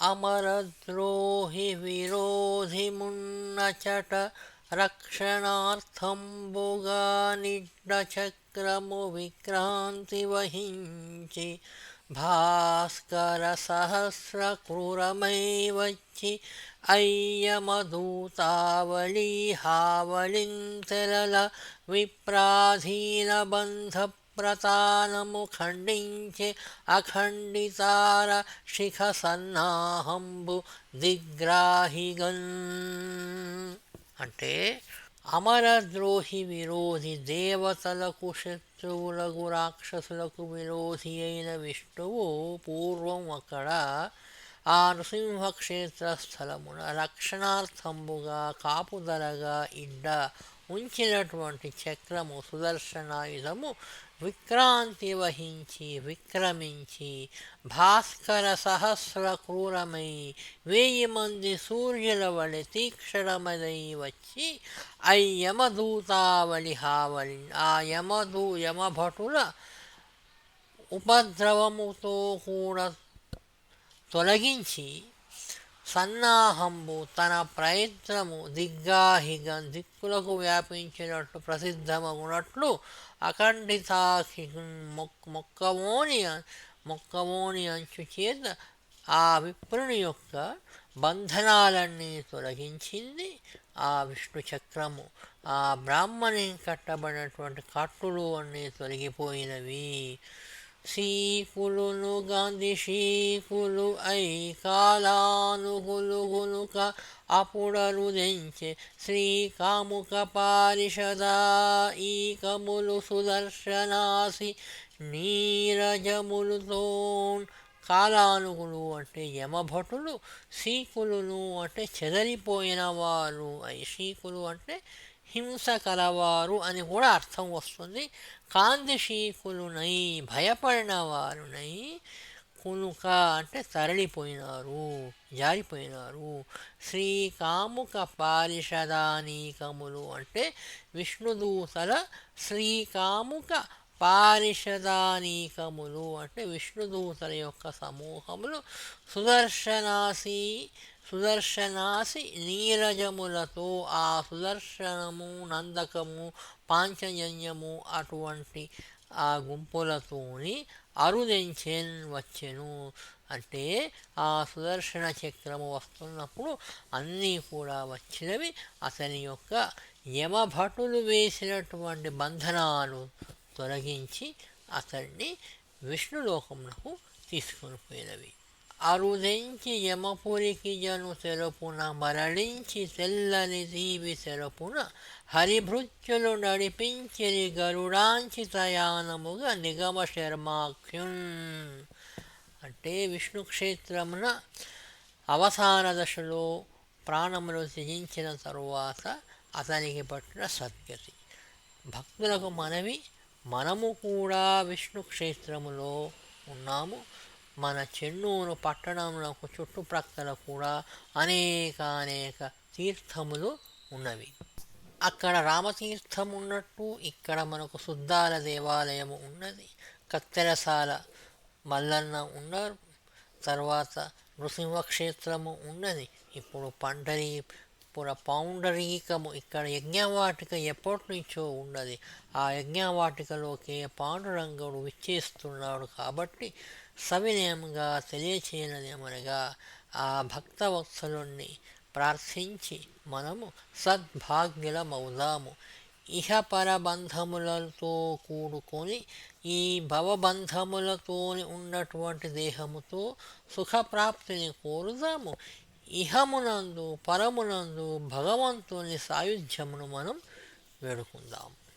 అమరద్రోహి విరోధిమున్నచట రక్షణార్థంబుగా నిడ్డచక్రము విక్రాంతి వహించి భాస్కర సహస్రక్రూరమై వచ్చి అయ్యమదూతావళీ హావళిం తెరల విప్రాధీన బంధ ప్రతానము ఖండించే అఖండితార శిఖ సన్నాహంబు దిగ్రాహిగన్. అంటే అమరద్రోహి విరోధి దేవతలకు శత్రువులకు రాక్షసులకు విరోధి అయిన విష్ణువు పూర్వం అక్కడ ఆ నృసింహక్షేత్ర స్థలమున రక్షణార్థంబుగా కాపుదలగా ఇడ్డ ఉంచినటువంటి చక్రము సుదర్శనాయుధము విక్రాంతి వహించి విక్రమించి భాస్కర సహస్ర క్రూరమై వెయ్యి మంది సూర్యుల వలె తీక్షణమదై వచ్చి ఐ యమదూతావళి హావళి ఆ యమదూ యమభటుల ఉపద్రవముతో కూడా తొలగించి సన్నాహంబు తన ప్రయత్నము దిగ్గాహిగా దిక్కులకు వ్యాపించినట్లు ప్రసిద్ధమగునట్లు అఖండితాఖి మొక్ మొక్కమోని మొక్కమోని అంచు చేత ఆ విప్రుని యొక్క బంధనాలన్నీ తొలగించింది ఆ విష్ణు చక్రము. ఆ బ్రాహ్మణి కట్టబడినటువంటి కట్టులు అన్నీ తొలగిపోయినవి. సీకులును గాంధీ శీకులు ఐ కాలానుగులు గునుక అపుడరుదెంచె శ్రీకాముక పారిషదా. ఈకములు సుదర్శనాసి నీరజములుతోన్ కాలానుగులు అంటే యమభటులు శ్రీకులును అంటే చెదరిపోయిన వారు అయి సీకులు అంటే హింస కలవారు అని కూడా అర్థం వస్తుంది కాంతిశీకులునై భయపడిన వారునై కునుక అంటే తరలిపోయినారు జారిపోయినారు శ్రీకాముక పారిషదానీకములు అంటే విష్ణుదూతల శ్రీకాముక పారిషదానీకములు అంటే విష్ణుదూతల యొక్క సమూహములు సుదర్శనాసి సుదర్శనాసి నీరజములతో ఆ సుదర్శనము నందకము పాంచజన్యము అటువంటి ఆ గుంపులతోని అరుదెంచెన్ వచ్చెను. అంటే ఆ సుదర్శన చక్రము వస్తున్నప్పుడు అన్నీ కూడా వచ్చినవి అతని యొక్క యమభటులు వేసినటువంటి బంధనాలు తొలగించి అతన్ని విష్ణులోకమునకు తీసుకొని పోయినవి. అరుదెంచి యమపురికి జను సెరపున మరళించి తెల్లని దీవి సెరపున హరిభృత్యులు నడిపించిరి గరుడాంచితయానముగా నిగమ శర్మాఖ్యున్ అంటే విష్ణు క్షేత్రమున అవసాన దశలో ప్రాణములు త్యజించిన తరువాత అతనికి పట్టిన సద్గతి భక్తులకు మనవి మనము కూడా విష్ణు క్షేత్రములో ఉన్నాము మన చెన్నూరు పట్టణంలో చుట్టుప్రక్కల కూడా అనేక అనేక తీర్థములు ఉన్నవి. అక్కడ రామతీర్థం ఉన్నట్టు ఇక్కడ మనకు శుద్ధాల దేవాలయము ఉన్నది. కత్తెరసాల మల్లన్న ఉన్నారు. తర్వాత నృసింహ క్షేత్రము ఉన్నది. ఇప్పుడు పండరీపుర పౌండరీకము ఇక్కడ యజ్ఞవాటిక ఎప్పటి నుంచో ఉన్నది. ఆ యజ్ఞవాటికలోకి పాండురంగుడు విచ్చేస్తున్నాడు కాబట్టి సవినయంగా తెలియచేయనదేమనగా ఆ భక్తవత్సలుణ్ణి ప్రార్థించి మనము సద్భాగ్యులమవుదాము. ఇహపర బంధములతో కూడుకొని ఈ భవబంధములతో ఉన్నటువంటి దేహముతో సుఖప్రాప్తిని కోరుదాము. ఇహమునందు పరమునందు భగవంతుని సాయుధ్యమును మనం వేడుకుందాము